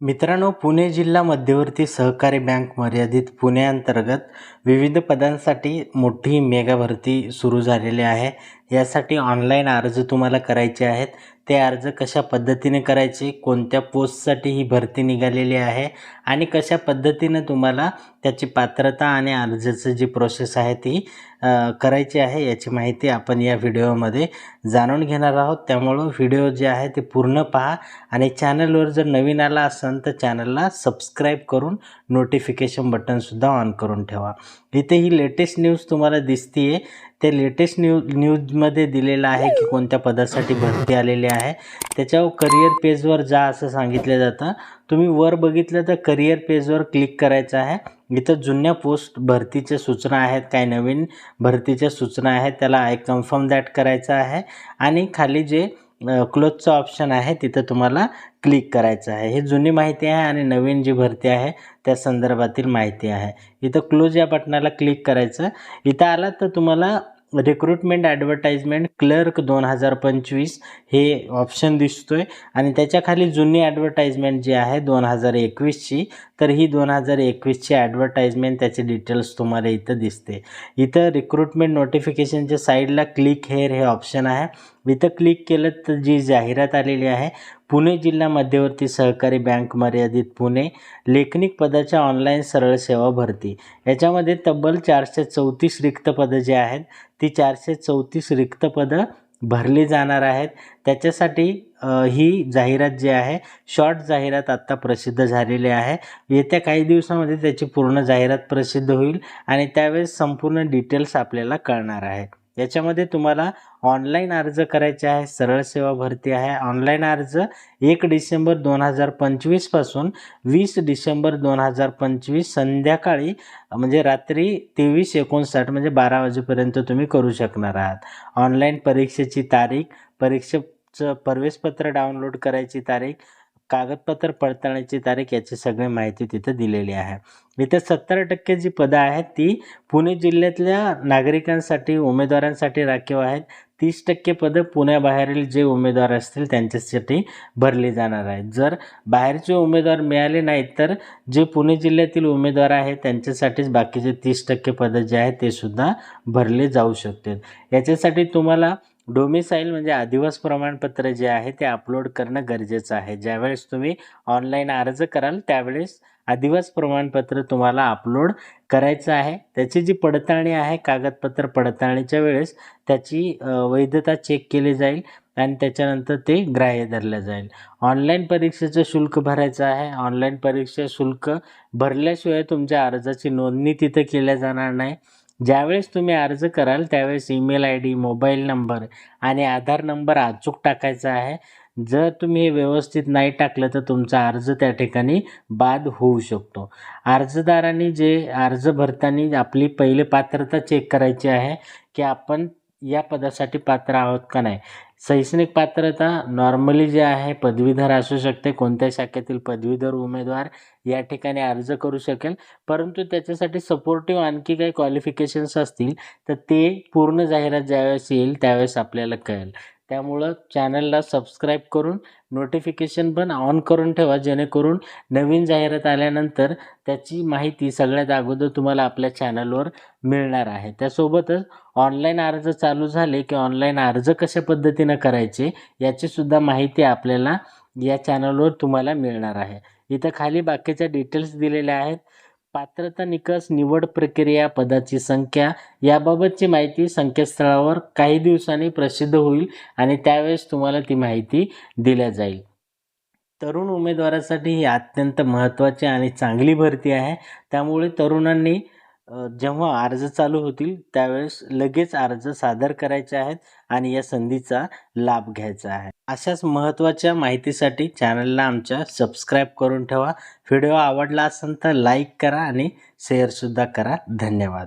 मित्रांनो पुणे जिल्हा मध्यवर्ती सहकारी बँक मर्यादित पुण्याअंतर्गत विविध पदांसाठी मोठी मेगा भरती सुरू झालेली आहे. यासाठी ऑनलाईन अर्ज तुम्हाला करायचे आहेत. ते अर्ज कशा पद्धतीने करायचे कोणत्या पोस्टसाठी ही भरती निघालेली आहे आणि कशा पद्धतीनं तुम्हाला त्याची पात्रता आणि अर्जाचं जी प्रोसेस आहे ती करायची आहे याची माहिती आपण या व्हिडिओमध्ये जाणून घेणार आहोत. त्यामुळं व्हिडिओ जे आहे ते पूर्ण पहा आणि चॅनलवर जर नवीन आला असेल तर चॅनलला सबस्क्राईब करून नोटिफिकेशन बटनसुद्धा ऑन करून ठेवा. इथे ही लेटेस्ट न्यूज तुम्हाला दिसते आहे ते लेटेस्ट न्यू न्यूजमध्ये दिलेलं आहे की कोणत्या पदासाठी भरती आलेली आहे. त्याच्यावर करिअर पेजवर जा असं सांगितलं जातं. तुम्ही वर बघितलं तर करिअर पेजवर क्लिक करायचं आहे. इथं जुन्या पोस्ट भरतीच्या सूचना आहेत काही नवीन भरतीच्या सूचना आहेत त्याला आय कन्फर्म दॅट करायचं आहे. आणि खाली जे क्लोजचं ऑप्शन आहे. तिथं तुम्हाला क्लिक करायचं आहे. ही जुनी माहिती आहे आणि नवीन जी भरती आहे त्या संदर्भातील माहिती आहे. इथं क्लोज या बटनाला क्लिक करायचं. इथं आलात तर तुम्हाला रिक्रुटमेंट ॲडव्हर्टाइजमेंट क्लर्क दोन हजार पंचवीस हे ऑप्शन दिसतो आहे आणि त्याच्याखाली जुनी ॲडव्हर्टाइजमेंट जी आहे दोन हजार एकवीसची तर ही दोन हजार एकवीसची ॲडव्हर्टाइजमेंट त्याचे डिटेल्स तुम्हाला इथं दिसते. इथं रिक्रुटमेंट नोटिफिकेशनच्या साईडला क्लिक हेअर हे ऑप्शन आहे. इथं क्लिक केलं तर जी जाहिरात आलेली आहे पुणे जिल्हा मध्यवर्ती सहकारी बँक मर्यादित पुणे लेखनिक पदाच्या ऑनलाईन सरळ सेवा भरती. याच्यामध्ये तब्बल चारशे चौतीस रिक्त पदं जे आहेत ती चारशे चौतीस रिक्त पदं भरली जाणार आहेत. त्याच्यासाठी ही जाहिरात जी आहे शॉर्ट जाहिरात आत्ता प्रसिद्ध झालेली आहे. येत्या काही दिवसामध्ये त्याची पूर्ण जाहिरात प्रसिद्ध होईल आणि त्यावेळेस संपूर्ण डिटेल्स आपल्याला कळणार आहे याच्यामध्ये तुम्हाला ऑनलाईन अर्ज करायचे आहे सरळ सेवा भरती आहे. ऑनलाईन अर्ज एक डिसेंबर दोन हजार पंचवीसपासून वीस डिसेंबर दोन हजार पंचवीस संध्याकाळी म्हणजे रात्री तेवीस एकोणसाठ म्हणजे बारा वाजेपर्यंत तुम्ही करू शकणार आहात. ऑनलाईन परीक्षेची तारीख परीक्षेचं प्रवेशपत्र डाउनलोड करायची तारीख कागदपत्र पडताळण्याची तारीख याची सगळी माहिती तिथं दिलेली आहे. इथे सत्तर टक्के जी पदं आहेत ती पुणे जिल्ह्यातल्या नागरिकांसाठी उमेदवारांसाठी राखीव आहेत. तीस टक्के पदं पुण्याबाहेरील जे उमेदवार असतील त्यांच्यासाठी भरली जाणार आहेत. जर बाहेरचे उमेदवार मिळाले नाहीत तर जे पुणे जिल्ह्यातील उमेदवार आहेत त्यांच्यासाठीच बाकीचे तीस टक्के पदं जे आहेत ते सुद्धा भरले जाऊ शकतात याच्यासाठी तुम्हाला डोमिसाईल म्हणजे आदिवास प्रमाणपत्र जे आहे ते अपलोड करणं गरजेचं आहे. ज्यावेळेस तुम्ही ऑनलाईन अर्ज कराल त्यावेळेस आदिवास प्रमाणपत्र तुम्हाला अपलोड करायचं आहे. त्याची जी पडताळणी आहे कागदपत्र पडताळणीच्या वेळेस त्याची वैधता चेक केली जाईल आणि त्याच्यानंतर ते ग्राह्य धरलं जाईल. ऑनलाईन परीक्षेचं शुल्क भरायचं आहे. ऑनलाईन परीक्षा शुल्क भरल्याशिवाय तुमच्या अर्जाची नोंदणी तिथं केल्या जाणार नाही. ज्यावेळेस तुम्ही अर्ज कराल त्यावेळेस email I D mobile number आणि आधार नंबर अचूक टाकायचा आहे. जर तुम्ही हे व्यवस्थित नाही टाकलं तर तुमचा अर्ज त्या ठिकाणी बाद होऊ शकतो. अर्जदारांनी जे अर्ज भरताना आपली पहिले पात्रता चेक करायची आहे की आपण या पदासाठी पात्र आहोत का नाही? शैक्षणिक पात्रता नॉर्मली जे आहे पदवीधर असू शकते. कोणत्या शाखेतील पदवीधर उमेदवार या ठिकाणी अर्ज करू शकेल. परंतु त्याच्यासाठी सपोर्टिव्ह आणखी काही क्वालिफिकेशन्स असतील तर ते पूर्ण जाहिरात ज्यावेळेस येईल त्यावेळेस आपल्याला कळेल. त्यामुळं चॅनलला सबस्क्राईब करून नोटिफिकेशन पण ऑन करून ठेवा जेणेकरून नवीन जाहिरात आल्यानंतर त्याची माहिती सगळ्यात अगोदर तुम्हाला आपल्या चॅनलवर मिळणार आहे. त्यासोबतच ऑनलाईन अर्ज चालू झाले की ऑनलाईन अर्ज कशा पद्धतीनं करायचे याचीसुद्धा माहिती आपल्याला या चॅनलवर तुम्हाला मिळणार आहे. इथं खाली बाकीच्या डिटेल्स दिलेल्या आहेत. पात्रता निकष निवड प्रक्रिया पदाची संख्या याबाबतची माहिती संकेतस्थळावर काही दिवसांनी प्रसिद्ध होईल आणि त्यावेळेस तुम्हाला ती माहिती दिल्या जाईल. तरुण उमेदवारासाठी ही अत्यंत महत्त्वाची आणि चांगली भरती आहे. त्यामुळे तरुणांनी जेव्हा अर्ज चालू होतील त्यावेळेस लगेच अर्ज सादर करायचे आहेत आणि या संधीचा लाभ घ्यायचा आहे. अशाच महत्त्वाच्या माहितीसाठी चॅनलला आमच्या सबस्क्राईब करून ठेवा. व्हिडिओ आवडला असेल तर लाईक करा आणि शेअरसुद्धा करा. धन्यवाद.